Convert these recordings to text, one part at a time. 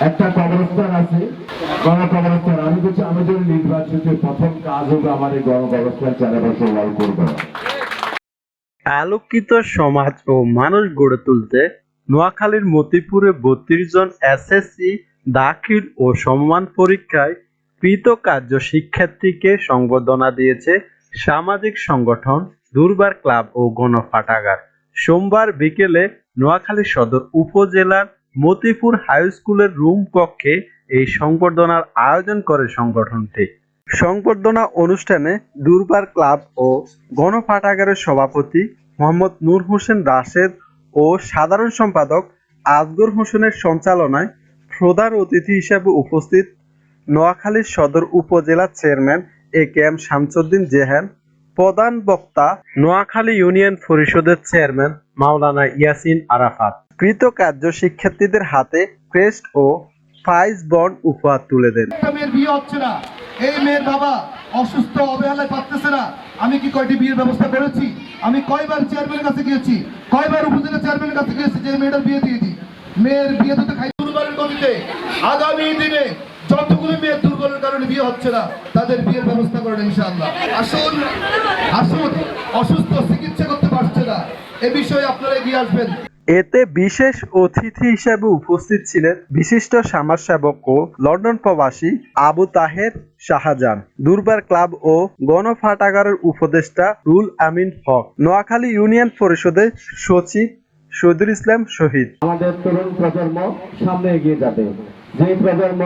একটা কবরস্থান আছে গণ কবরস্থান আমি বলছি, আমি যদি নির্বাচিত প্রথম কাজ হবে আমার এই গণ কবরস্থান চারপাশে ওয়াল করব। আলোকিত সমাজ ও মানুষ গড়ে তুলতে নোয়াখালীর মতিপুরে বত্রিশ জন এসএসসি দাখিল ও সম্মান পরীক্ষায় কৃতকার্য শিক্ষার্থীকে সংবর্ধনা দিয়েছে সামাজিক সংগঠন দুর্বার ক্লাব ও গণপাঠাগার সোমবার বিকেলে নোয়াখালী সদর উপজেলার মতিপুর হাই স্কুলের রুম কক্ষে এই সংবর্ধনার আয়োজন করে সংগঠনটি। সংবর্ধনা অনুষ্ঠানে দুর্বার ক্লাব ও গণপাঠাগারের সভাপতি মোহাম্মদ নূর হোসেন রাশেদ ও সাধারণ সম্পাদক আজগর হোসেনের সঞ্চালনায় প্রধান অতিথি হিসেবে উপস্থিত নোয়াখালী সদর উপজেলা chairman A K M Shamsuddin Jehan, প্রধান বক্তা নোয়াখালী ইউনিয়ন পরিষদের চেয়ারম্যান মাওলানা ইয়াসিন আরাফাত। কৃতকার্য শিক্ষার্থীদের হাতে ক্রেস্ট ও প্রাইজ বন্ড উপহার তুলে দেন। মেয়ের বিয়ে হচ্ছে না। এই মেয়ের বাবা অসুস্থ অবহেলায় পারতেছে না। আমি কি কয়টি বিয়ের ব্যবস্থা করেছি? আমি কয়বার চেয়ারম্যানের কাছে গিয়েছি, কয়বার উপজেলা চেয়ারম্যানের কাছে গিয়েছি যে মেয়েটার বিয়ে দিয়ে দিই। মেয়ের বিয়ে তো খাই দুর্বলের গতিতে। আগামী দিনে যতগুলো মেয়ের দুর্বলের কারণে বিয়ে হচ্ছে না, তাদের বিয়ের ব্যবস্থা করেন ইনশাআল্লাহ। আসুন আসুন। অসুস্থ চিকিৎসা করতে পারছে না। এ বিষয়ে আপনারা এগিয়ে আসবেন। এতে বিশেষ অতিথি হিসেবে উপস্থিত ছিলেন বিশিষ্ট সমাজসেবক ও লন্ডন প্রবাসী আবু তাহের শাহজাহান, দুর্বার ক্লাব ও গণফাটাগারের উপদেষ্টা রুল আমিন হক, নোয়াখালী ইউনিয়ন পরিষদের সচিব শহীদুল ইসলাম শহীদ। আমাদের তরুণ প্রজন্ম সামনে এগিয়ে যাবে। যে প্রজন্ম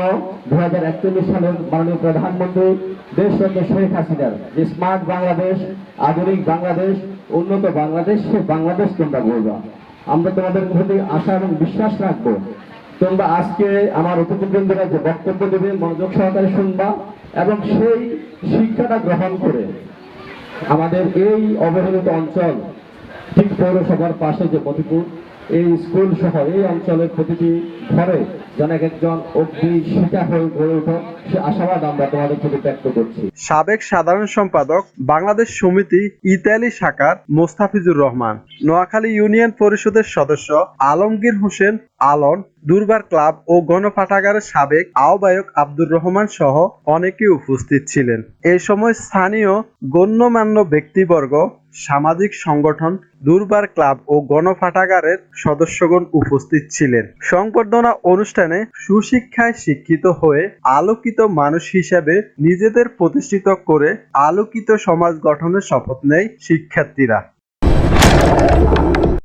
দু হাজার একচল্লিশ সালের মাননীয় প্রধানমন্ত্রী দেশরত্ন শেখ হাসিনার যে স্মার্ট বাংলাদেশ, আধুনিক বাংলাদেশ, উন্নত বাংলাদেশ, সে বাংলাদেশ তোমরা গড়বা আমরা তোমাদের প্রতি আশা এবং বিশ্বাস রাখব। তোমরা আজকে আমার অতিথিবৃন্দরা যে বক্তব্য দেবে, মনোযোগ সহকারে শুনবা এবং সেই শিক্ষাটা গ্রহণ করে আমাদের এই অবহেলিত অঞ্চল, ঠিক পৌরসভার পাশে যে মতিপুর এই স্কুল সহ এই অঞ্চলের প্রতিটি ঘরে সাবেক সাধারণ সম্পাদক বাংলাদেশ সমিতি ইতালি শাখার মোস্তাফিজুর রহমান, নোয়াখালী ইউনিয়ন পরিষদের সদস্য আলমগীর হোসেন আলন দুর্বার ক্লাব ও গণপাঠাগারের সাবেক আহ্বায়ক আব্দুর রহমান সহ অনেকে উপস্থিত ছিলেন। এই সময় স্থানীয় গণ্যমান্য ব্যক্তিবর্গ, সামাজিক সংগঠন, দুর্বার ক্লাব ও গণপাঠাগারের সদস্যগণ উপস্থিত ছিলেন। সংবর্ধনা অনুষ্ঠানে সুশিক্ষায় শিক্ষিত হয়ে আলোকিত মানুষ হিসাবে নিজেদের প্রতিষ্ঠিত করে আলোকিত সমাজ গঠনের শপথ নেয় শিক্ষার্থীরা।